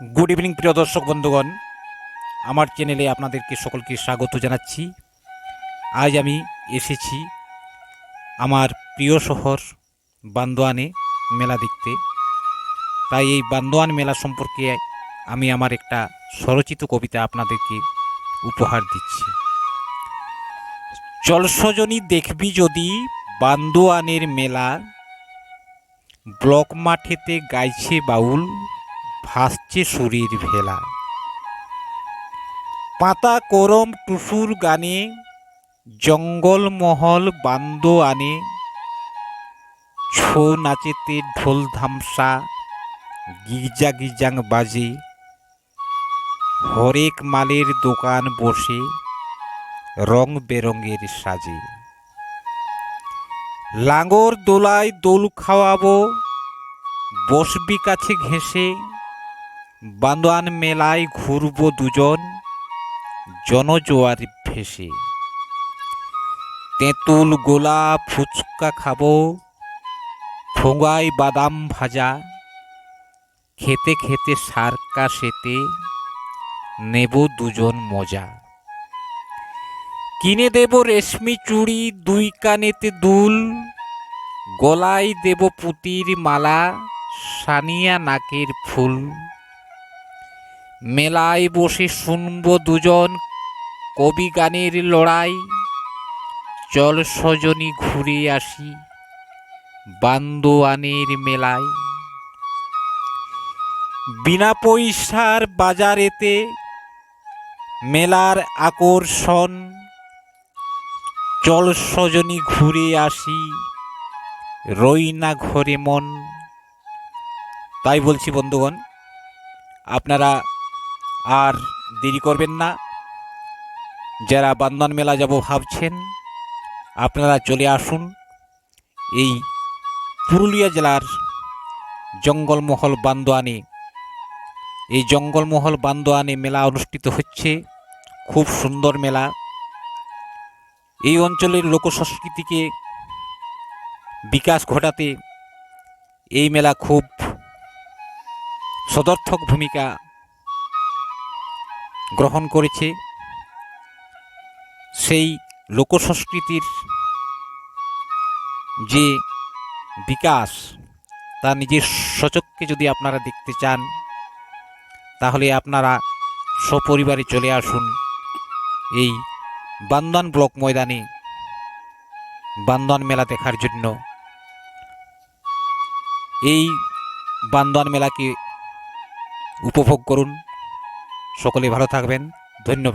Good evening প্রিয় দর্শক বন্ধুগণ। আমার চ্যানেলে আপনাদেরকে সকলকে স্বাগত জানাচ্ছি। আজ আমি এসেছি আমার প্রিয় শহর বান্দোয়ানে মেলা দেখতে। তাই এই বান্দোয়ান মেলা সম্পর্কে আমি আমার একটা স্বরচিত কবিতা আপনাদেরকে উপহার দিচ্ছি। চল সজনী দেখবি যদি বান্দোয়ানের মেলা, ব্লক মাঠেতে গাইছে বাউল ভাসছে সুরের ভেলা। পাতা করম টুসুর গানে, জঙ্গলমহল বান্দ আনে ছৌ নাচেতে ঢোল ধামসা, গির্জা গির্জাং বাজে, হরেক মালের দোকান বসে, রং বেরঙের সাজে। লাঙর দোলায় দোল খাওয়াবো, বসবি কাছে ঘেঁষে বান্দোয়ান মেলায় ঘুরব দুজন, জনজোয়ার ভেসে। তেঁতুল গোলা ফুচকা খাব ঠোঙায় বাদাম ভাজা, খেতে খেতে সারকা সেতে নেব দুজন মজা। কিনে দেব রেশমি চুড়ি, দুই কানেতে দুল, গলায় দেব পুতির মালা, সানিয়া নাকের ফুল। মেলায় বসে শুনব দুজন কবি গানের লড়াই। চল সজনী ঘুরে আসি বান্দোয়ানের মেলায়। বিনা পয়সার বাজারেতে মেলার আকর্ষণ। চল সজনী ঘুরে আসি রই না ঘরে মন। তাই বলছি বন্ধুগণ, আপনারা আর দেরি করবেন না। যারা বান্দন মেলা যাব ভাবছেন, আপনারা চলে আসুন এই পুরুলিয়া জেলার জঙ্গলমহল বান্দোয়ানে। এই জঙ্গলমহল বান্দোয়ানে মেলা অনুষ্ঠিত হচ্ছে, খুব সুন্দর মেলা। এই অঞ্চলের লোকসংস্কৃতিকে বিকাশ ঘটাতে এই মেলা খুব সদর্থক ভূমিকা গ্রহণ করেছে, সেই লোকসংস্কৃতির যে বিকাশ, তা নিজের সচক্ষে যদি আপনারা দেখতে চান, তাহলে আপনারা সপরিবারে চলে আসুন এই বান্দন ব্লক ময়দানে, বান্দন মেলা দেখার জন্য। এই বান্দন মেলাকে উপভোগ করুন। সকলে ভালো থাকবেন। ধন্যবাদ।